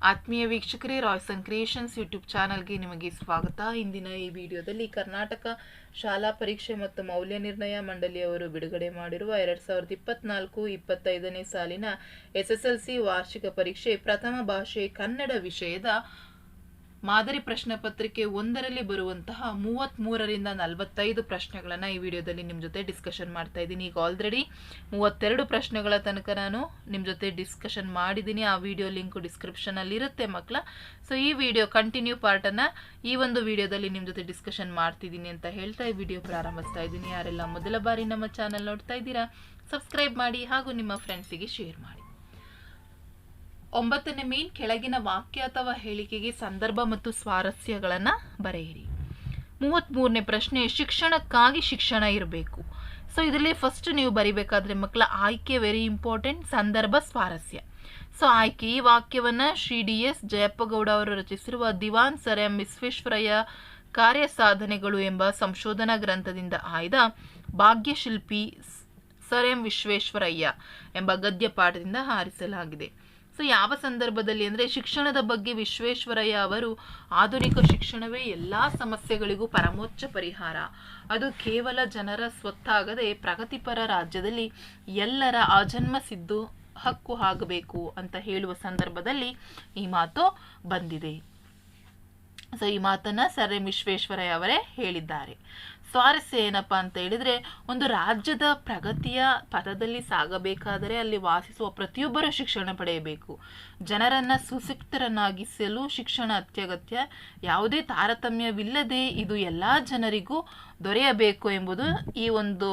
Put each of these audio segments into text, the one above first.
ಆತ್ಮೀಯ ವೀಕ್ಷಕರೇ Royson creations YouTube ಚಾನಲ್ಗೆ ನಿಮಗೆ ಸ್ವಾಗತ. ಇಂದಿನ ಈ ವಿಡಿಯೋದಲ್ಲಿ ಕರ್ನಾಟಕ ಶಾಲಾ ಪರೀಕ್ಷೆ ಮತ್ತು ಮೌಲ್ಯ ನಿರ್ಣಯ ಮಂಡಳಿಯವರು ಬಿಡುಗಡೆ ಮಾಡಿರುವ ಎರಡ್ ಸಾವಿರದ ಇಪ್ಪತ್ನಾಲ್ಕು ಇಪ್ಪತ್ತೈದನೇ ಸಾಲಿನ ಎಸ್ ಎಸ್ ಎಲ್ ಸಿ ವಾರ್ಷಿಕ ಪರೀಕ್ಷೆ ಪ್ರಥಮ ಭಾಷೆ ಕನ್ನಡ ವಿಷಯದ ಮಾದರಿ ಪ್ರಶ್ನೆ ಪತ್ರಿಕೆ ಒಂದರಲ್ಲಿ ಬರುವಂತಹ ಮೂವತ್ತ್ಮೂರರಿಂದ ನಲವತ್ತೈದು ಪ್ರಶ್ನೆಗಳನ್ನು ಈ ವಿಡಿಯೋದಲ್ಲಿ ನಿಮ್ಮ ಜೊತೆ ಡಿಸ್ಕಷನ್ ಮಾಡ್ತಾ ಇದ್ದೀನಿ. ಈಗ ಆಲ್ರೆಡಿ ಮೂವತ್ತೆರಡು ಪ್ರಶ್ನೆಗಳ ತನಕ ನಾನು ನಿಮ್ಮ ಜೊತೆ ಡಿಸ್ಕಷನ್ ಮಾಡಿದ್ದೀನಿ. ಆ ವಿಡಿಯೋ ಲಿಂಕು ಡಿಸ್ಕ್ರಿಪ್ಷನಲ್ಲಿ ಇರುತ್ತೆ ಮಕ್ಕಳ ಸೊ ಈ ವಿಡಿಯೋ ಕಂಟಿನ್ಯೂ ಪಾರ್ಟನ್ನು ಈ ಒಂದು ವಿಡಿಯೋದಲ್ಲಿ ನಿಮ್ಮ ಜೊತೆ ಡಿಸ್ಕಷನ್ ಮಾಡ್ತಿದ್ದೀನಿ ಅಂತ ಹೇಳ್ತಾ ಈ ವಿಡಿಯೋ ಪ್ರಾರಂಭಿಸ್ತಾ ಇದ್ದೀನಿ. ಯಾರೆಲ್ಲ ಮೊದಲ ಬಾರಿ ನಮ್ಮ ಚಾನಲ್ ನೋಡ್ತಾ ಇದ್ದೀರಾ ಸಬ್ಸ್ಕ್ರೈಬ್ ಮಾಡಿ ಹಾಗೂ ನಿಮ್ಮ ಫ್ರೆಂಡ್ಸಿಗೆ ಶೇರ್ ಮಾಡಿ. ಒಂಬತ್ತನೇ ಮೇನ್ ಕೆಳಗಿನ ವಾಕ್ಯ ಅಥವಾ ಹೇಳಿಕೆಗೆ ಸಂದರ್ಭ ಮತ್ತು ಸ್ವಾರಸ್ಯಗಳನ್ನು ಬರೆಯಿರಿ. ಮೂವತ್ತ್ಮೂರನೇ ಪ್ರಶ್ನೆ, ಶಿಕ್ಷಣಕ್ಕಾಗಿ ಶಿಕ್ಷಣ ಇರಬೇಕು. ಸೊ ಇದರಲ್ಲಿ ಫಸ್ಟ್ ನೀವು ಬರಿಬೇಕಾದ್ರೆ ಮಕ್ಕಳ ಆಯ್ಕೆ ವೆರಿ ಇಂಪಾರ್ಟೆಂಟ್ ಸಂದರ್ಭ, ಸ್ವಾರಸ್ಯ. ಸೊ ಆಯ್ಕೆ ಈ ವಾಕ್ಯವನ್ನು ಶ್ರೀ ಡಿ ಎಸ್ ಜಯಪ್ಪಗೌಡ ಅವರು ರಚಿಸಿರುವ ದಿವಾನ್ ಸರ್ ಎಂ ವಿಶ್ವೇಶ್ವರಯ್ಯ ಕಾರ್ಯ ಸಾಧನೆಗಳು ಎಂಬ ಸಂಶೋಧನಾ ಗ್ರಂಥದಿಂದ ಆಯ್ದ ಭಾಗ್ಯಶಿಲ್ಪಿ ಸರ್ ಎಂ ವಿಶ್ವೇಶ್ವರಯ್ಯ ಎಂಬ ಗದ್ಯ ಪಾಠದಿಂದ ಆರಿಸಲಾಗಿದೆ ಸೊ ಯಾವ ಸಂದರ್ಭದಲ್ಲಿ ಅಂದರೆ ಶಿಕ್ಷಣದ ಬಗ್ಗೆ ವಿಶ್ವೇಶ್ವರಯ್ಯ ಅವರು ಆಧುನಿಕ ಶಿಕ್ಷಣವೇ ಎಲ್ಲ ಸಮಸ್ಯೆಗಳಿಗೂ ಪರಮೋಚ್ಚ ಪರಿಹಾರ. ಅದು ಕೇವಲ ಜನರ ಸ್ವತ್ತಾಗದೆ ಪ್ರಗತಿಪರ ರಾಜ್ಯದಲ್ಲಿ ಎಲ್ಲರ ಆಜನ್ಮ ಸಿದ್ದು ಹಕ್ಕು ಆಗಬೇಕು ಅಂತ ಹೇಳುವ ಸಂದರ್ಭದಲ್ಲಿ ಈ ಮಾತು ಬಂದಿದೆ. ಸೊ ಈ ಮಾತನ್ನ ಸರ್ ಎಂ ವಿಶ್ವೇಶ್ವರಯ್ಯ ಅವರೇ ಹೇಳಿದ್ದಾರೆ. ಸ್ವಾರಸ್ಯ ಏನಪ್ಪ ಅಂತ ಹೇಳಿದ್ರೆ, ಒಂದು ರಾಜ್ಯದ ಪ್ರಗತಿಯ ಪಥದಲ್ಲಿ ಸಾಗಬೇಕಾದರೆ ಅಲ್ಲಿ ವಾಸಿಸುವ ಪ್ರತಿಯೊಬ್ಬರೂ ಶಿಕ್ಷಣ ಪಡೆಯಬೇಕು. ಜನರನ್ನ ಸುಶಿಕ್ತರನ್ನಾಗಿಸಲು ಶಿಕ್ಷಣ ಅತ್ಯಗತ್ಯ, ಯಾವುದೇ ತಾರತಮ್ಯವಿಲ್ಲದೆ ಇದು ಎಲ್ಲ ಜನರಿಗೂ ದೊರೆಯಬೇಕು ಎಂಬುದು ಈ ಒಂದು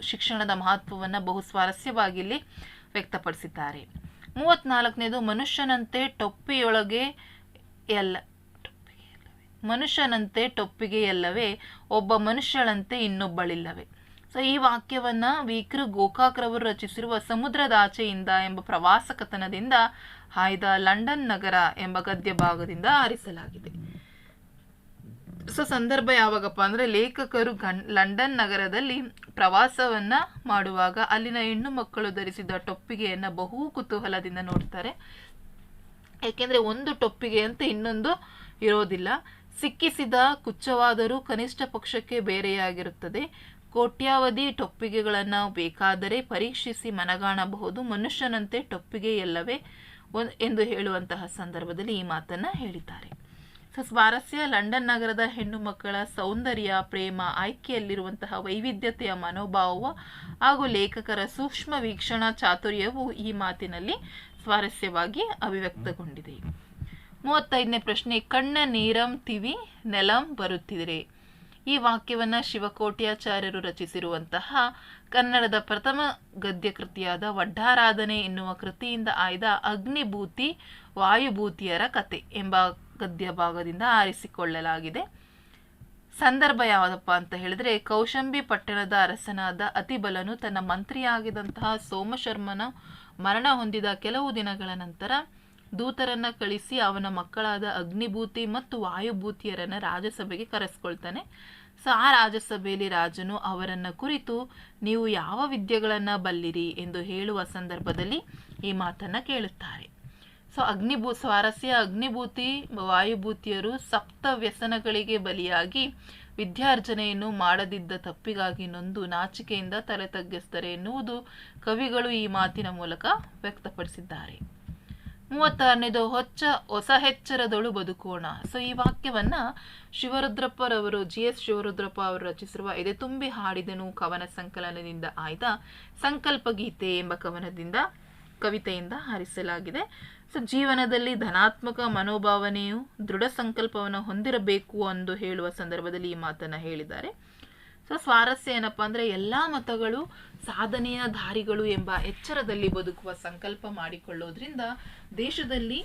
ಶಿಕ್ಷಣದ ಮಹತ್ವವನ್ನು ಬಹು ಸ್ವಾರಸ್ಯವಾಗಿ ಇಲ್ಲಿ ವ್ಯಕ್ತಪಡಿಸಿದ್ದಾರೆ. ಮೂವತ್ನಾಲ್ಕನೇದು, ಮನುಷ್ಯನಂತೆ ಟೊಪ್ಪಿಯೊಳಗೆ ಎಲ್ಲ ಮನುಷ್ಯನಂತೆ ಟೊಪ್ಪಿಗೆಯಲ್ಲವೇ ಒಬ್ಬ ಮನುಷ್ಯಳಂತೆ ಇನ್ನೊಬ್ಬಳಿಲ್ಲವೇ. ಸೊ ಈ ವಾಕ್ಯವನ್ನ ವಿಕೃ ಗೋಕಾಕ್ರವರು ರಚಿಸಿರುವ ಸಮುದ್ರದ ಆಚೆಯಿಂದ ಎಂಬ ಪ್ರವಾಸ ಕಥನದಿಂದ ಹಾಯ್ದ ಲಂಡನ್ ನಗರ ಎಂಬ ಗದ್ಯ ಭಾಗದಿಂದ ಆರಿಸಲಾಗಿದೆ. ಸೊ ಸಂದರ್ಭ ಯಾವಾಗಪ್ಪ ಅಂದ್ರೆ ಲೇಖಕರು ಗಂ ಲಂಡನ್ ನಗರದಲ್ಲಿ ಪ್ರವಾಸವನ್ನ ಮಾಡುವಾಗ ಅಲ್ಲಿನ ಹೆಣ್ಣು ಮಕ್ಕಳು ಧರಿಸಿದ ಟೊಪ್ಪಿಗೆಯನ್ನ ಬಹು ಕುತೂಹಲದಿಂದ ನೋಡ್ತಾರೆ. ಯಾಕೆಂದ್ರೆ ಒಂದು ಟೊಪ್ಪಿಗೆ ಅಂತ ಇನ್ನೊಂದು ಇರೋದಿಲ್ಲ. ಸಿಕ್ಕಿಸಿದ ಕುಚ್ಚವಾದರೂ ಕನಿಷ್ಠ ಪಕ್ಷಕ್ಕೆ ಬೇರೆಯಾಗಿರುತ್ತದೆ. ಕೋಟ್ಯಾವಧಿ ಟೊಪ್ಪಿಗೆಗಳನ್ನು ಬೇಕಾದರೆ ಪರೀಕ್ಷಿಸಿ ಮನಗಾಣಬಹುದು. ಮನುಷ್ಯನಂತೆ ಟೊಪ್ಪಿಗೆ ಎಲ್ಲವೇ ಎಂದು ಹೇಳುವಂತಹ ಸಂದರ್ಭದಲ್ಲಿ ಈ ಮಾತನ್ನು ಹೇಳಿದ್ದಾರೆ. ಸೊ, ಸ್ವಾರಸ್ಯ ಲಂಡನ್ ನಗರದ ಹೆಣ್ಣು ಮಕ್ಕಳ ಸೌಂದರ್ಯ, ಪ್ರೇಮ, ಆಯ್ಕೆಯಲ್ಲಿರುವಂತಹ ವೈವಿಧ್ಯತೆಯ ಮನೋಭಾವ ಹಾಗೂ ಲೇಖಕರ ಸೂಕ್ಷ್ಮ ವೀಕ್ಷಣಾ ಚಾತುರ್ಯವು ಈ ಮಾತಿನಲ್ಲಿ ಸ್ವಾರಸ್ಯವಾಗಿ ಅಭಿವ್ಯಕ್ತಗೊಂಡಿದೆ. ಮೂವತ್ತೈದನೇ ಪ್ರಶ್ನೆ, ಕಣ್ಣ, ನೀರಂ, ತಿವಿ, ನೆಲಂ ಬರುತ್ತಿದೆ. ಈ ವಾಕ್ಯವನ್ನು ಶಿವಕೋಟ್ಯಾಚಾರ್ಯರು ರಚಿಸಿರುವಂತಹ ಕನ್ನಡದ ಪ್ರಥಮ ಗದ್ಯ ಕೃತಿಯಾದ ವಡ್ಡಾರಾಧನೆ ಎನ್ನುವ ಕೃತಿಯಿಂದ ಆಯ್ದ ಅಗ್ನಿಭೂತಿ, ವಾಯುಭೂತಿಯರ ಕತೆ ಎಂಬ ಗದ್ಯ ಭಾಗದಿಂದ ಆರಿಸಿಕೊಳ್ಳಲಾಗಿದೆ. ಸಂದರ್ಭ ಯಾವುದಪ್ಪ ಅಂತ ಹೇಳಿದ್ರೆ, ಕೌಶಂಬಿ ಪಟ್ಟಣದ ಅರಸನಾದ ಅತಿಬಲನು ತನ್ನ ಮಂತ್ರಿಯಾಗಿದ್ದಂತಹ ಸೋಮಶರ್ಮನ ಮರಣ ಹೊಂದಿದ ಕೆಲವು ದಿನಗಳ ನಂತರ ದೂತರನ್ನ ಕಳಿಸಿ ಅವನ ಮಕ್ಕಳಾದ ಅಗ್ನಿಭೂತಿ ಮತ್ತು ವಾಯುಭೂತಿಯರನ್ನ ರಾಜಸಭೆಗೆ ಕರೆಸ್ಕೊಳ್ತಾನೆ. ಸೊ ಆ ರಾಜಸಭೆಯಲ್ಲಿ ರಾಜನು ಅವರನ್ನ ಕುರಿತು, ನೀವು ಯಾವ ವಿದ್ಯೆಗಳನ್ನ ಬಲ್ಲಿರಿ? ಎಂದು ಹೇಳುವ ಸಂದರ್ಭದಲ್ಲಿ ಈ ಮಾತನ್ನ ಕೇಳುತ್ತಾರೆ. ಸೊ ಅಗ್ನಿಭೂ, ಸ್ವಾರಸ್ಯ ಅಗ್ನಿಭೂತಿ, ವಾಯುಭೂತಿಯರು ಸಪ್ತ ವ್ಯಸನಗಳಿಗೆ ಬಲಿಯಾಗಿ ವಿದ್ಯಾರ್ಜನೆಯನ್ನು ಮಾಡದಿದ್ದ ತಪ್ಪಿಗಾಗಿ ನೊಂದು ನಾಚಿಕೆಯಿಂದ ತಲೆ ತಗ್ಗಿಸ್ತಾರೆ ಎನ್ನುವುದು ಕವಿಗಳು ಈ ಮಾತಿನ ಮೂಲಕ ವ್ಯಕ್ತಪಡಿಸಿದ್ದಾರೆ. ಮೂವತ್ತಾರನೇದು, ಹೊಚ್ಚ ಹೊಸ ಹೆಚ್ಚರದೊಳು ಬದುಕೋಣ ಸೊ, ಈ ವಾಕ್ಯವನ್ನ ಶಿವರುದ್ರಪ್ಪರವರು ಜಿ ಎಸ್ ಶಿವರುದ್ರಪ್ಪ ಅವರು ರಚಿಸಿರುವ ಎದೆ ತುಂಬಿ ಹಾಡಿದನು ಕವನ ಸಂಕಲನದಿಂದ ಆಯ್ದ ಸಂಕಲ್ಪ ಗೀತೆ ಎಂಬ ಕವನದಿಂದ, ಕವಿತೆಯಿಂದ ಹಾರಿಸಲಾಗಿದೆ. ಸೊ, ಜೀವನದಲ್ಲಿ ಧನಾತ್ಮಕ ಮನೋಭಾವನೆಯು ದೃಢ ಸಂಕಲ್ಪವನ್ನು ಹೊಂದಿರಬೇಕು ಎಂದು ಹೇಳುವ ಸಂದರ್ಭದಲ್ಲಿ ಈ ಮಾತನ್ನ ಹೇಳಿದ್ದಾರೆ. ಸೊ ಸ್ವಾರಸ್ಯ ಏನಪ್ಪ ಅಂದ್ರೆ ಎಲ್ಲಾ ಮತಗಳು ಸಾಧನೆಯ ದಾರಿಗಳು ಎಂಬ ಎಚ್ಚರದಲ್ಲಿ ಬದುಕುವ ಸಂಕಲ್ಪ ಮಾಡಿಕೊಳ್ಳೋದ್ರಿಂದ ದೇಶದಲ್ಲಿ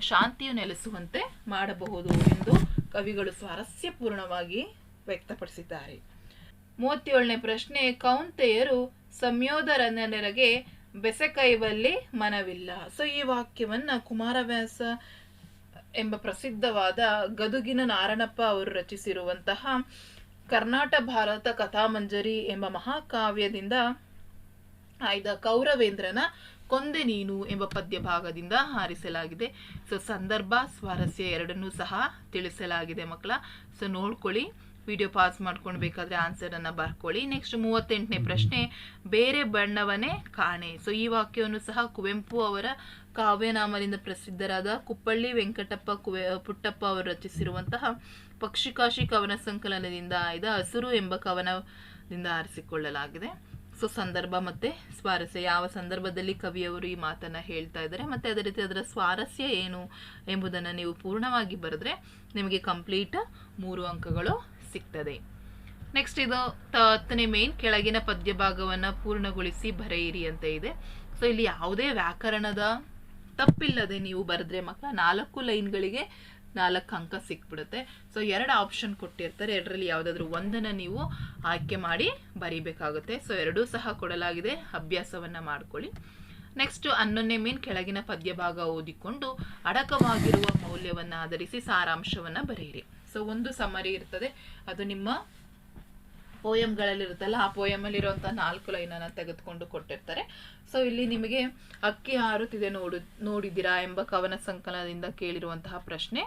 ಶಾಂತಿಯು ನೆಲೆಸುವಂತೆ ಮಾಡಬಹುದು ಎಂದು ಕವಿಗಳು ಸ್ವಾರಸ್ಯಪೂರ್ಣವಾಗಿ ವ್ಯಕ್ತಪಡಿಸಿದ್ದಾರೆ. ಮೂವತ್ತೇಳನೇ ಪ್ರಶ್ನೆ, ಕೌಂತೆಯರು ಸಂಯೋಧರನೆರಗೆ ಬೆಸೆಕೈವಲ್ಲಿ ಮನವಿಲ್ಲ. ಸೊ ಈ ವಾಕ್ಯವನ್ನ ಕುಮಾರವ್ಯಾಸ ಎಂಬ ಪ್ರಸಿದ್ಧವಾದ ಗದುಗಿನ ನಾರಣಪ್ಪ ಅವರು ರಚಿಸಿರುವಂತಹ ಕರ್ನಾಟ ಭಾರತ ಕಥಾಮಂಜರಿ ಎಂಬ ಮಹಾಕಾವ್ಯದಿಂದ ಆಯ್ದ ಕೌರವೇಂದ್ರನ ಕೊಂದೆ ನೀನು ಎಂಬ ಪದ್ಯ ಭಾಗದಿಂದ ಹಾರಿಸಲಾಗಿದೆ. ಸೊ, ಸಂದರ್ಭ, ಸ್ವಾರಸ್ಯ ಎರಡನ್ನೂ ಸಹ ತಿಳಿಸಲಾಗಿದೆ ಮಕ್ಕಳ. ಸೊ, ನೋಡ್ಕೊಳ್ಳಿ. ವಿಡಿಯೋ ಪಾಸ್ ಮಾಡ್ಕೊಂಡು ಬೇಕಾದ್ರೆ ಆನ್ಸರನ್ನು ಬರ್ಕೊಳ್ಳಿ. ನೆಕ್ಸ್ಟ್ ಮೂವತ್ತೆಂಟನೇ ಪ್ರಶ್ನೆ, ಬೇರೆ ಬಣ್ಣವನೇ ಕಾಣೆ. ಸೊ ಈ ವಾಕ್ಯವನ್ನು ಸಹ ಕುವೆಂಪು ಅವರ ಕಾವ್ಯನಾಮದಿಂದ ಪ್ರಸಿದ್ಧರಾದ ಕುಪ್ಪಳ್ಳಿ ವೆಂಕಟಪ್ಪ ಕುವೆ ಪುಟ್ಟಪ್ಪ ಅವರು ರಚಿಸಿರುವಂತಹ ಪಕ್ಷಿಕಾಶಿ ಕವನ ಸಂಕಲನದಿಂದ ಆಯ್ದ ಹಸುರು ಎಂಬ ಕವನದಿಂದ ಆರಿಸಿಕೊಳ್ಳಲಾಗಿದೆ. ಸೊ ಸಂದರ್ಭ ಮತ್ತೆ ಸ್ವಾರಸ್ಯ. ಯಾವ ಸಂದರ್ಭದಲ್ಲಿ ಕವಿಯವರು ಈ ಮಾತನ್ನ ಹೇಳ್ತಾ ಇದ್ದಾರೆ ಮತ್ತೆ ಅದೇ ರೀತಿ ಅದರ ಸ್ವಾರಸ್ಯ ಏನು ಎಂಬುದನ್ನು ನೀವು ಪೂರ್ಣವಾಗಿ ಬರೆದ್ರೆ ನಿಮಗೆ ಕಂಪ್ಲೀಟ್ ಮೂರು ಅಂಕಗಳು ಸಿಗ್ತದೆ. ನೆಕ್ಸ್ಟ್ ಇದು ಹತ್ತನೇ ಮೇನ್ ಕೆಳಗಿನ ಪದ್ಯ ಭಾಗವನ್ನು ಪೂರ್ಣಗೊಳಿಸಿ ಬರೆಯಿರಿ ಅಂತ ಇದೆ. ಸೊ ಇಲ್ಲಿ ಯಾವುದೇ ವ್ಯಾಕರಣದ ತಪ್ಪಿಲ್ಲದೆ ನೀವು ಬರೆದ್ರೆ ಮಕ್ಕಳ ನಾಲ್ಕು ಲೈನ್ಗಳಿಗೆ ನಾಲ್ಕು ಅಂಕ ಸಿಕ್ಬಿಡುತ್ತೆ. ಸೊ ಎರಡು ಆಪ್ಷನ್ ಕೊಟ್ಟಿರ್ತಾರೆ. ಎರಡರಲ್ಲಿ ಯಾವುದಾದ್ರೂ ಒಂದನ್ನು ನೀವು ಆಯ್ಕೆ ಮಾಡಿ ಬರೀಬೇಕಾಗುತ್ತೆ. ಸೊ ಎರಡೂ ಸಹ ಕೊಡಲಾಗಿದೆ. ಅಭ್ಯಾಸವನ್ನು ಮಾಡ್ಕೊಳ್ಳಿ. ನೆಕ್ಸ್ಟ್ ಹನ್ನೊಂದನೇ ಮೇನ್ ಕೆಳಗಿನ ಪದ್ಯ ಭಾಗ ಓದಿಕೊಂಡು ಅಡಕವಾಗಿರುವ ಮೌಲ್ಯವನ್ನು ಆಧರಿಸಿ ಸಾರಾಂಶವನ್ನು ಬರೆಯಿರಿ. ಸೊ ಒಂದು ಸಮರಿ ಇರ್ತದೆ. ಅದು ನಿಮ್ಮ ಪೋಯಮ್ಗಳಲ್ಲಿ ಇರುತ್ತಲ್ಲ ಆ ಪೋಯಮಲ್ಲಿರುವಂಥ ನಾಲ್ಕು ಲೈನನ್ನು ತೆಗೆದುಕೊಂಡು ಕೊಟ್ಟಿರ್ತಾರೆ. ಸೊ ಇಲ್ಲಿ ನಿಮಗೆ ಅಕ್ಕಿ ಹಾರುತ್ತಿದೆ ನೋಡು ನೋಡಿದಿರಾ ಎಂಬ ಕವನ ಸಂಕಲನದಿಂದ ಕೇಳಿರುವಂತಹ ಪ್ರಶ್ನೆ.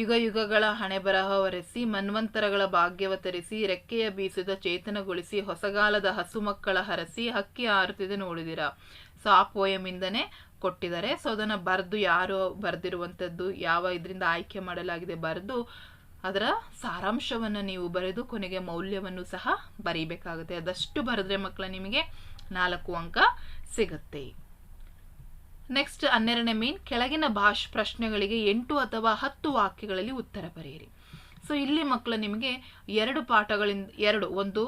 ಯುಗ ಯುಗಗಳ ಹಣೆ ಬರಹ ಒರೆಸಿ, ಮನ್ವಂತರಗಳ ಭಾಗ್ಯವತರಿಸಿ ರೆಕ್ಕೆಯ ಬೀಸದ ಚೇತನಗೊಳಿಸಿ, ಹೊಸಗಾಲದ ಹಸು ಮಕ್ಕಳ ಹರಸಿ ಹಕ್ಕಿ ಹಾರುತ್ತಿದೆ ನೋಡಿದಿರಾ ಸೊ ಆ ಪೋಯಮಿಂದನೇ ಕೊಟ್ಟಿದ್ದಾರೆ. ಸೊ ಅದನ್ನ ಬರೆದು ಯಾರು ಬರೆದಿರುವಂಥದ್ದು ಯಾವ ಇದರಿಂದ ಆಯ್ಕೆ ಮಾಡಲಾಗಿದೆ ಬರೆದು ಅದರ ಸಾರಾಂಶವನ್ನು ನೀವು ಬರೆದು ಕೊನೆಗೆ ಮೌಲ್ಯವನ್ನು ಸಹ ಬರೀಬೇಕಾಗುತ್ತೆ. ಅದಷ್ಟು ಬರೆದ್ರೆ ಮಕ್ಕಳ ನಿಮಗೆ ನಾಲ್ಕು ಅಂಕ ಸಿಗುತ್ತೆ. ನೆಕ್ಸ್ಟ್ ಹನ್ನೆರಡನೇ ಮೀನ್ ಕೆಳಗಿನ ಭಾಷ್ ಪ್ರಶ್ನೆಗಳಿಗೆ ಎಂಟು ಅಥವಾ ಹತ್ತು ವಾಕ್ಯಗಳಲ್ಲಿ ಉತ್ತರ ಬರೆಯಿರಿ. ಸೊ ಇಲ್ಲಿ ಮಕ್ಕಳು ನಿಮಗೆ ಎರಡು ಪಾಠಗಳಿಂದ ಎರಡು, ಒಂದು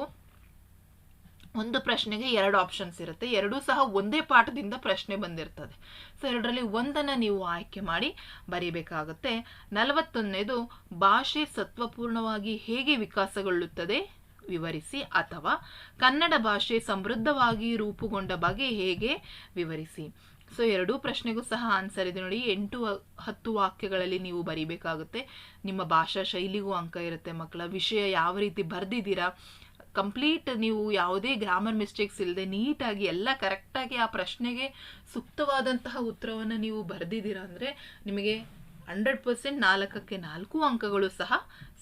ಒಂದು ಪ್ರಶ್ನೆಗೆ ಎರಡು ಆಪ್ಷನ್ಸ್ ಇರುತ್ತೆ. ಎರಡೂ ಸಹ ಒಂದೇ ಪಾಠದಿಂದ ಪ್ರಶ್ನೆ ಬಂದಿರ್ತದೆ. ಸೊ ಎರಡರಲ್ಲಿ ಒಂದನ್ನು ನೀವು ಆಯ್ಕೆ ಮಾಡಿ ಬರೀಬೇಕಾಗುತ್ತೆ. ನಲವತ್ತೊಂದನೇದು, ಭಾಷೆ ಸತ್ವಪೂರ್ಣವಾಗಿ ಹೇಗೆ ವಿಕಾಸಗೊಳ್ಳುತ್ತದೆ? ವಿವರಿಸಿ. ಅಥವಾ ಕನ್ನಡ ಭಾಷೆ ಸಮೃದ್ಧವಾಗಿ ರೂಪುಗೊಂಡ ಬಗೆ ಹೇಗೆ ವಿವರಿಸಿ. ಸೊ ಎರಡೂ ಪ್ರಶ್ನೆಗೂ ಸಹ ಆನ್ಸರ್ ಇದೆ ನೋಡಿ. ಎಂಟು, ಹತ್ತು ವಾಕ್ಯಗಳಲ್ಲಿ ನೀವು ಬರೀಬೇಕಾಗುತ್ತೆ. ನಿಮ್ಮ ಭಾಷಾ ಶೈಲಿಗೂ ಅಂಕ ಇರುತ್ತೆ. ಮಕ್ಕಳ ವಿಷಯ ಯಾವ ರೀತಿ ಬರೆದಿದ್ದೀರಾ? ಕಂಪ್ಲೀಟ್ ನೀವು ಯಾವುದೇ ಗ್ರಾಮರ್ ಮಿಸ್ಟೇಕ್ಸ್ ಇಲ್ಲದೆ ನೀಟಾಗಿ ಎಲ್ಲ ಕರೆಕ್ಟಾಗಿ ಆ ಪ್ರಶ್ನೆಗೆ ಸೂಕ್ತವಾದಂತಹ ಉತ್ತರವನ್ನು ನೀವು ಬರೆದಿದ್ದೀರಾ ಅಂದರೆ ನಿಮಗೆ ಹಂಡ್ರೆಡ್ ಪರ್ಸೆಂಟ್ ನಾಲ್ಕಕ್ಕೆ ನಾಲ್ಕು ಅಂಕಗಳು ಸಹ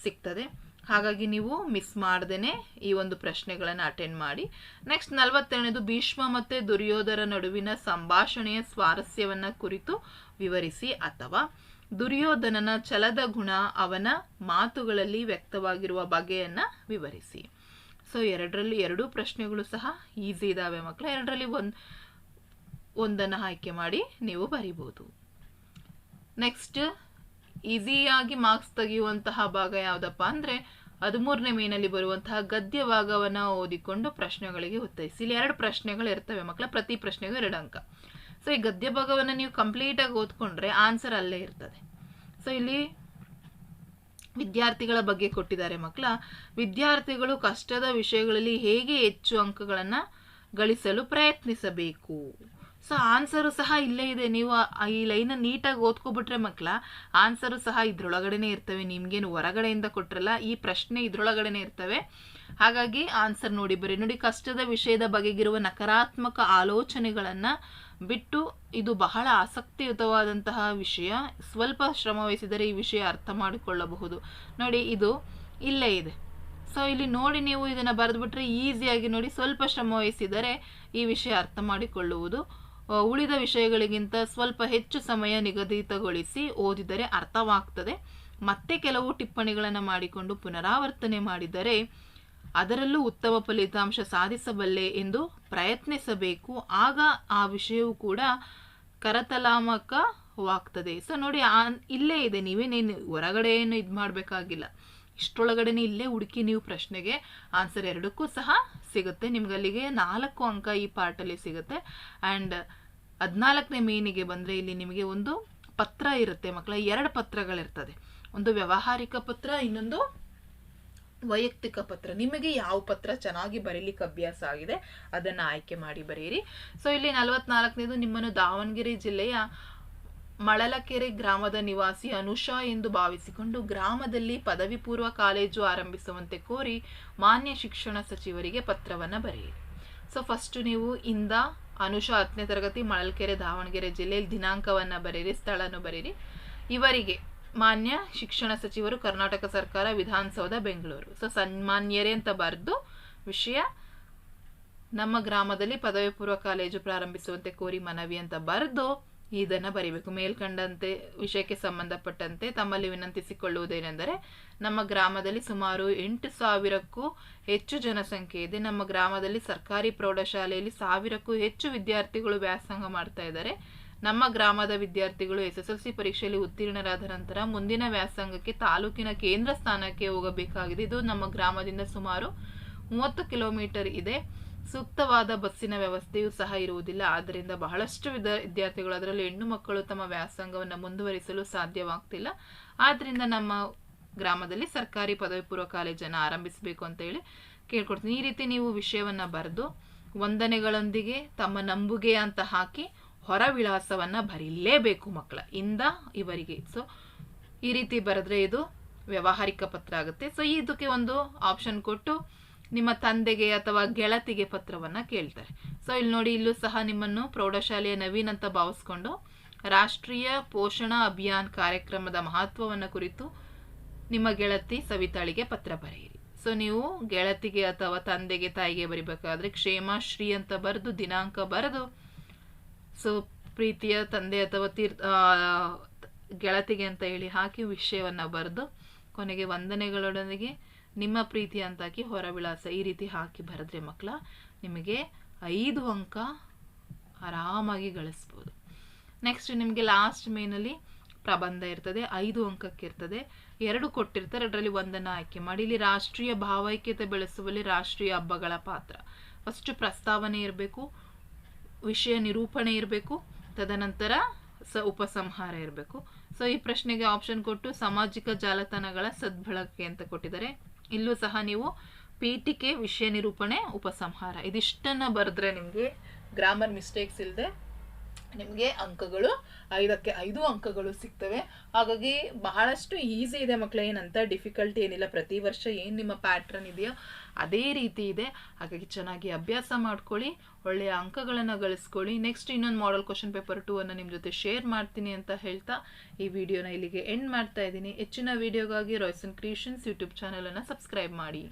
ಸಿಗ್ತದೆ. ಹಾಗಾಗಿ ನೀವು ಮಿಸ್ ಮಾಡ್ದೇ ಈ ಒಂದು ಪ್ರಶ್ನೆಗಳನ್ನು ಅಟೆಂಡ್ ಮಾಡಿ. ನೆಕ್ಸ್ಟ್ ನಲವತ್ತೆರಡನೇದು ಭೀಷ್ಮ ಮತ್ತು ದುರ್ಯೋಧನ ನಡುವಿನ ಸಂಭಾಷಣೆಯ ಸ್ವಾರಸ್ಯವನ್ನು ಕುರಿತು ವಿವರಿಸಿ ಅಥವಾ ದುರ್ಯೋಧನನ ಛಲದ ಗುಣ ಅವನ ಮಾತುಗಳಲ್ಲಿ ವ್ಯಕ್ತವಾಗಿರುವ ಬಗೆಯನ್ನು ವಿವರಿಸಿ. ಸೊ ಎರಡರಲ್ಲಿ ಎರಡೂ ಪ್ರಶ್ನೆಗಳು ಸಹ ಈಸಿ ಇದ್ದಾವೆ ಮಕ್ಕಳು ಎರಡರಲ್ಲಿ ಒಂದು, ಒಂದನ್ನು ಆಯ್ಕೆ ಮಾಡಿ ನೀವು ಬರಿಬೋದು. ನೆಕ್ಸ್ಟ್ ಈಸಿಯಾಗಿ ಮಾರ್ಕ್ಸ್ ತೆಗೆಯುವಂತಹ ಭಾಗ ಯಾವುದಪ್ಪ ಅಂದರೆ, ಹದಿಮೂರನೇ ಮೇನಲ್ಲಿ ಬರುವಂತಹ ಗದ್ಯ ಭಾಗವನ್ನು ಓದಿಕೊಂಡು ಪ್ರಶ್ನೆಗಳಿಗೆ ಉತ್ತರಿಸಿ. ಇಲ್ಲಿ ಎರಡು ಪ್ರಶ್ನೆಗಳು ಇರ್ತವೆ ಮಕ್ಕಳ ಪ್ರತಿ ಪ್ರಶ್ನೆಗೂ ಎರಡು ಅಂಕ. ಸೊ ಈ ಗದ್ಯ ಭಾಗವನ್ನು ನೀವು ಕಂಪ್ಲೀಟಾಗಿ ಓದ್ಕೊಂಡ್ರೆ ಆನ್ಸರ್ ಅಲ್ಲೇ ಇರ್ತದೆ. ಸೊ ಇಲ್ಲಿ ವಿದ್ಯಾರ್ಥಿಗಳ ಬಗ್ಗೆ ಕೊಟ್ಟಿದ್ದಾರೆ ಮಕ್ಕಳ. ವಿದ್ಯಾರ್ಥಿಗಳು ಕಷ್ಟದ ವಿಷಯಗಳಲ್ಲಿ ಹೇಗೆ ಹೆಚ್ಚು ಅಂಕಗಳನ್ನು ಗಳಿಸಲು ಪ್ರಯತ್ನಿಸಬೇಕು? ಸೊ ಆನ್ಸರು ಸಹ ಇಲ್ಲೇ ಇದೆ. ನೀವು ಈ ಲೈನ ನೀಟಾಗಿ ಓದ್ಕೊಬಿಟ್ರೆ ಮಕ್ಕಳ ಆನ್ಸರು ಸಹ ಇದ್ರೊಳಗಡೆನೆ ಇರ್ತವೆ. ನಿಮ್ಗೇನು ಹೊರಗಡೆಯಿಂದ ಕೊಟ್ರಲ್ಲ, ಈ ಪ್ರಶ್ನೆ ಇದ್ರೊಳಗಡೆನೆ ಇರ್ತವೆ. ಹಾಗಾಗಿ ಆನ್ಸರ್ ನೋಡಿ. ಬರೀ ನೋಡಿ, ಕಷ್ಟದ ವಿಷಯದ ಬಗೆಗಿರುವ ನಕಾರಾತ್ಮಕ ಆಲೋಚನೆಗಳನ್ನು ಬಿಟ್ಟು ಇದು ಬಹಳ ಆಸಕ್ತಿಯುತವಾದಂತಹ ವಿಷಯ. ಸ್ವಲ್ಪ ಶ್ರಮ ವಹಿಸಿದರೆ ಈ ವಿಷಯ ಅರ್ಥ ಮಾಡಿಕೊಳ್ಳಬಹುದು. ನೋಡಿ, ಇದು ಇಲ್ಲೇ ಇದೆ. ಸೊ ಇಲ್ಲಿ ನೋಡಿ ನೀವು ಇದನ್ನು ಬರೆದುಬಿಟ್ರೆ ಈಸಿಯಾಗಿ ನೋಡಿ ಸ್ವಲ್ಪ ಶ್ರಮ ವಹಿಸಿದರೆ ಈ ವಿಷಯ ಅರ್ಥ ಮಾಡಿಕೊಳ್ಳುವುದು. ಉಳಿದ ವಿಷಯಗಳಿಗಿಂತ ಸ್ವಲ್ಪ ಹೆಚ್ಚು ಸಮಯ ನಿಗದಿತಗೊಳಿಸಿ ಓದಿದರೆ ಅರ್ಥವಾಗ್ತದೆ. ಮತ್ತೆ ಕೆಲವು ಟಿಪ್ಪಣಿಗಳನ್ನು ಮಾಡಿಕೊಂಡು ಪುನರಾವರ್ತನೆ ಮಾಡಿದರೆ ಅದರಲ್ಲೂ ಉತ್ತಮ ಫಲಿತಾಂಶ ಸಾಧಿಸಬಲ್ಲೆ ಎಂದು ಪ್ರಯತ್ನಿಸಬೇಕು. ಆಗ ಆ ವಿಷಯವು ಕೂಡ ಕರತಲಾಮಕವಾಗ್ತದೆ. ಸೊ ನೋಡಿ ಇಲ್ಲೇ ಇದೆ. ನೀವೇನೇನು ಹೊರಗಡೆ ಏನು ಇದು ಮಾಡಬೇಕಾಗಿಲ್ಲ. ಇಷ್ಟೊಳಗಡೆನೇ ಇಲ್ಲೇ ಹುಡುಕಿ ನೀವು ಪ್ರಶ್ನೆಗೆ ಆನ್ಸರ್ ಎರಡಕ್ಕೂ ಸಹ ಸಿಗುತ್ತೆ. ನಿಮ್ಗೆ ಅಲ್ಲಿಗೆ ನಾಲ್ಕು ಅಂಕ ಈ ಪಾರ್ಟಲ್ಲಿ ಸಿಗುತ್ತೆ. ಆ್ಯಂಡ್ ಹದಿನಾಲ್ಕನೇ ಮೇನಿಗೆ ಬಂದರೆ ಇಲ್ಲಿ ನಿಮಗೆ ಒಂದು ಪತ್ರ ಇರುತ್ತೆ. ಮಕ್ಕಳ, ಎರಡು ಪತ್ರಗಳಿರ್ತದೆ. ಒಂದು ವ್ಯಾವಹಾರಿಕ ಪತ್ರ, ಇನ್ನೊಂದು ವೈಯಕ್ತಿಕ ಪತ್ರ. ನಿಮಗೆ ಯಾವ ಪತ್ರ ಚೆನ್ನಾಗಿ ಬರೀಲಿಕ್ಕೆ ಅಭ್ಯಾಸ ಆಗಿದೆ, ಅದನ್ನು ಆಯ್ಕೆ ಮಾಡಿ ಬರೆಯಿರಿ ಸೊ ಇಲ್ಲಿ ನಲವತ್ನಾಲ್ಕನೇದು ನಿಮ್ಮನ್ನು ದಾವಣಗೆರೆ ಜಿಲ್ಲೆಯ ಮಳಲಕೆರೆ ಗ್ರಾಮದ ನಿವಾಸಿ ಅನುಷಾ ಎಂದು ಭಾವಿಸಿಕೊಂಡು ಗ್ರಾಮದಲ್ಲಿ ಪದವಿ ಪೂರ್ವ ಕಾಲೇಜು ಆರಂಭಿಸುವಂತೆ ಕೋರಿ ಮಾನ್ಯ ಶಿಕ್ಷಣ ಸಚಿವರಿಗೆ ಪತ್ರವನ್ನು ಬರೆಯಿರಿ. ಸೊ ಫಸ್ಟ್ ನೀವು ಇಂದ ಅನುಷಾ ಹತ್ತನೇ ತರಗತಿ ಮಳಲಕೆರೆ ದಾವಣಗೆರೆ ಜಿಲ್ಲೆಯಲ್ಲಿ ದಿನಾಂಕವನ್ನು ಬರೀರಿ ಸ್ಥಳನೂ ಬರೀರಿ ಇವರಿಗೆ ಮಾನ್ಯ ಶಿಕ್ಷಣ ಸಚಿವರು ಕರ್ನಾಟಕ ಸರ್ಕಾರ, ವಿಧಾನಸೌಧ, ಬೆಂಗಳೂರು. ಸೊ ಸನ್ಮಾನ್ಯರೇ ಅಂತ ಬರೆದು ವಿಷಯ ನಮ್ಮ ಗ್ರಾಮದಲ್ಲಿ ಪದವಿ ಪೂರ್ವ ಕಾಲೇಜು ಪ್ರಾರಂಭಿಸುವಂತೆ ಕೋರಿ ಮನವಿ ಅಂತ ಬರೆದು ಇದನ್ನ ಬರಿಬೇಕು. ಮೇಲ್ಕಂಡಂತೆ, ವಿಷಯಕ್ಕೆ ಸಂಬಂಧಪಟ್ಟಂತೆ ತಮ್ಮಲ್ಲಿ ವಿನಂತಿಸಿಕೊಳ್ಳುವುದೇನೆಂದರೆ, ನಮ್ಮ ಗ್ರಾಮದಲ್ಲಿ ಸುಮಾರು ಎಂಟು ಸಾವಿರಕ್ಕೂ ಹೆಚ್ಚು ಜನಸಂಖ್ಯೆ ಇದೆ. ನಮ್ಮ ಗ್ರಾಮದಲ್ಲಿ ಸರ್ಕಾರಿ ಪ್ರೌಢಶಾಲೆಯಲ್ಲಿ ಸಾವಿರಕ್ಕೂ ಹೆಚ್ಚು ವಿದ್ಯಾರ್ಥಿಗಳು ವ್ಯಾಸಂಗ ಮಾಡ್ತಾ ಇದ್ದಾರೆ. ನಮ್ಮ ಗ್ರಾಮದ ವಿದ್ಯಾರ್ಥಿಗಳು ಎಸ್ ಎಸ್ ಎಲ್ ಸಿ ಪರೀಕ್ಷೆಯಲ್ಲಿ ಉತ್ತೀರ್ಣರಾದ ನಂತರ ಮುಂದಿನ ವ್ಯಾಸಂಗಕ್ಕೆ ತಾಲೂಕಿನ ಕೇಂದ್ರ ಸ್ಥಾನಕ್ಕೆ ಹೋಗಬೇಕಾಗಿದೆ. ಇದು ನಮ್ಮ ಗ್ರಾಮದಿಂದ ಸುಮಾರು ಮೂವತ್ತು ಕಿಲೋಮೀಟರ್ ಇದೆ. ಸೂಕ್ತವಾದ ಬಸ್ಸಿನ ವ್ಯವಸ್ಥೆಯೂ ಸಹ ಇರುವುದಿಲ್ಲ. ಆದ್ದರಿಂದ ಬಹಳಷ್ಟು ವಿದ, ವಿದ್ಯಾರ್ಥಿಗಳು ಅದರಲ್ಲಿ ಹೆಣ್ಣು ಮಕ್ಕಳು ತಮ್ಮ ವ್ಯಾಸಂಗವನ್ನು ಮುಂದುವರಿಸಲು ಸಾಧ್ಯವಾಗ್ತಿಲ್ಲ. ಆದ್ದರಿಂದ ನಮ್ಮ ಗ್ರಾಮದಲ್ಲಿ ಸರ್ಕಾರಿ ಪದವಿ ಪೂರ್ವ ಕಾಲೇಜನ್ನು ಆರಂಭಿಸಬೇಕು ಅಂತ ಹೇಳಿ ಕೇಳ್ಕೊಡ್ತೀನಿ. ಈ ರೀತಿ ನೀವು ವಿಷಯವನ್ನು ಬರೆದು, ವಂದನೆಗಳೊಂದಿಗೆ ತಮ್ಮ ನಂಬುಗೆ ಅಂತ ಹಾಕಿ ಹೊರ ವಿಳಾಸವನ್ನ ಬರೀಲೇಬೇಕು ಮಕ್ಕಳ ಇಂದ ಇವರಿಗೆ. ಸೊ ಈ ರೀತಿ ಬರೆದ್ರೆ ಇದು ವ್ಯಾವಹಾರಿಕ ಪತ್ರ ಆಗುತ್ತೆ. ಸೊ ಇದಕ್ಕೆ ಒಂದು ಆಪ್ಷನ್ ಕೊಟ್ಟು ನಿಮ್ಮ ತಂದೆಗೆ ಅಥವಾ ಗೆಳತಿಗೆ ಪತ್ರವನ್ನ ಕೇಳ್ತಾರೆ. ಸೊ ಇಲ್ಲಿ ನೋಡಿ, ಇಲ್ಲೂ ಸಹ ನಿಮ್ಮನ್ನು ಪ್ರೌಢಶಾಲೆಯ ನವೀನ್ ಅಂತ ಭಾವಿಸ್ಕೊಂಡು ರಾಷ್ಟ್ರೀಯ ಪೋಷಣ ಅಭಿಯಾನ್ ಕಾರ್ಯಕ್ರಮದ ಮಹತ್ವವನ್ನು ಕುರಿತು ನಿಮ್ಮ ಗೆಳತಿ ಸವಿತಾಳಿಗೆ ಪತ್ರ ಬರೆಯಿರಿ. ಸೊ ನೀವು ಗೆಳತಿಗೆ ಅಥವಾ ತಂದೆಗೆ ತಾಯಿಗೆ ಬರಿಬೇಕಾದ್ರೆ ಕ್ಷೇಮ ಶ್ರೀ ಅಂತ ಬರೆದು, ದಿನಾಂಕ ಬರೆದು ಸೊ ಪ್ರೀತಿಯ ತಂದೆ ಅಥವಾ ತೀರ್ ಗೆಳತಿಗೆ ಅಂತ ಹೇಳಿ ಹಾಕಿ ವಿಷಯವನ್ನ ಬರೆದು ಕೊನೆಗೆ ವಂದನೆಗಳೊಡನೆಗೆ ನಿಮ್ಮ ಪ್ರೀತಿ ಅಂತ ಹಾಕಿ ಹೊರ ವಿಳಾಸ ಈ ರೀತಿ ಹಾಕಿ ಬರೆದ್ರೆ ಮಕ್ಕಳ ನಿಮಗೆ ಐದು ಅಂಕ ಆರಾಮಾಗಿ ಗಳಿಸ್ಬೋದು. ನೆಕ್ಸ್ಟ್ ನಿಮಗೆ ಲಾಸ್ಟ್ ಮೇನಲ್ಲಿ ಪ್ರಬಂಧ ಇರ್ತದೆ, ಐದು ಅಂಕಕ್ಕೆ ಇರ್ತದೆ, ಎರಡು ಕೊಟ್ಟಿರ್ತಾರೆ, ಅದರಲ್ಲಿ ಒಂದನ್ನು ಆಯ್ಕೆ ಮಾಡಿ. ಇಲ್ಲಿ ರಾಷ್ಟ್ರೀಯ ಭಾವೈಕ್ಯತೆ ಬೆಳೆಸುವಲ್ಲಿ ರಾಷ್ಟ್ರೀಯ ಹಬ್ಬಗಳ ಪಾತ್ರ. ಫಸ್ಟ್ ಪ್ರಸ್ತಾವನೆ ಇರಬೇಕು ವಿಷಯ ನಿರೂಪಣೆ ಇರಬೇಕು, ತದನಂತರ ಸ ಉಪಸಂಹಾರ ಇರಬೇಕು. ಸೊ ಈ ಪ್ರಶ್ನೆಗೆ ಆಪ್ಷನ್ ಕೊಟ್ಟು ಸಾಮಾಜಿಕ ಜಾಲತಾಣಗಳ ಸದ್ಬಳಕೆ ಅಂತ ಕೊಟ್ಟಿದ್ದಾರೆ. ಇಲ್ಲೂ ಸಹ ನೀವು ಪೀಠಿಕೆ ವಿಷಯ ನಿರೂಪಣೆ, ಉಪಸಂಹಾರ. ಇದಿಷ್ಟನ್ನ ಬರೆದ್ರೆ ನಿಮಗೆ ಗ್ರಾಮರ್ ಮಿಸ್ಟೇಕ್ಸ್ ಇಲ್ಲದೆ ನಿಮಗೆ ಅಂಕಗಳು ಐದಕ್ಕೆ ಐದು ಅಂಕಗಳು ಸಿಗ್ತವೆ. ಹಾಗಾಗಿ ಬಹಳಷ್ಟು ಈಸಿ ಇದೆ ಮಕ್ಕಳು ಏನಂತ? ಡಿಫಿಕಲ್ಟಿ ಏನಿಲ್ಲ. ಪ್ರತಿ ವರ್ಷ ಏನು ನಿಮ್ಮ ಪ್ಯಾಟ್ರನ್ ಇದೆಯೋ ಅದೇ ರೀತಿ ಇದೆ. ಹಾಗಾಗಿ ಚೆನ್ನಾಗಿ ಅಭ್ಯಾಸ ಮಾಡ್ಕೊಳ್ಳಿ, ಒಳ್ಳೆಯ ಅಂಕಗಳನ್ನು ಗಳಿಸ್ಕೊಳ್ಳಿ. ನೆಕ್ಸ್ಟ್ ಇನ್ನೊಂದು ಮಾಡೆಲ್ ಕ್ವಶನ್ ಪೇಪರ್ ಟೂ ಅನ್ನು ನಿಮ್ಮ ಜೊತೆ ಶೇರ್ ಮಾಡ್ತೀನಿ ಅಂತ ಹೇಳ್ತಾ ಈ ವಿಡಿಯೋನ ಇಲ್ಲಿಗೆ ಎಂಡ್ ಮಾಡ್ತಾ ಇದ್ದೀನಿ. ಹೆಚ್ಚಿನ ವಿಡಿಯೋಗಾಗಿ ರಾಯ್ಸನ್ ಕ್ರಿಯೇಷನ್ಸ್ ಯೂಟ್ಯೂಬ್ ಚಾನಲನ್ನು ಸಬ್ಸ್ಕ್ರೈಬ್ ಮಾಡಿ.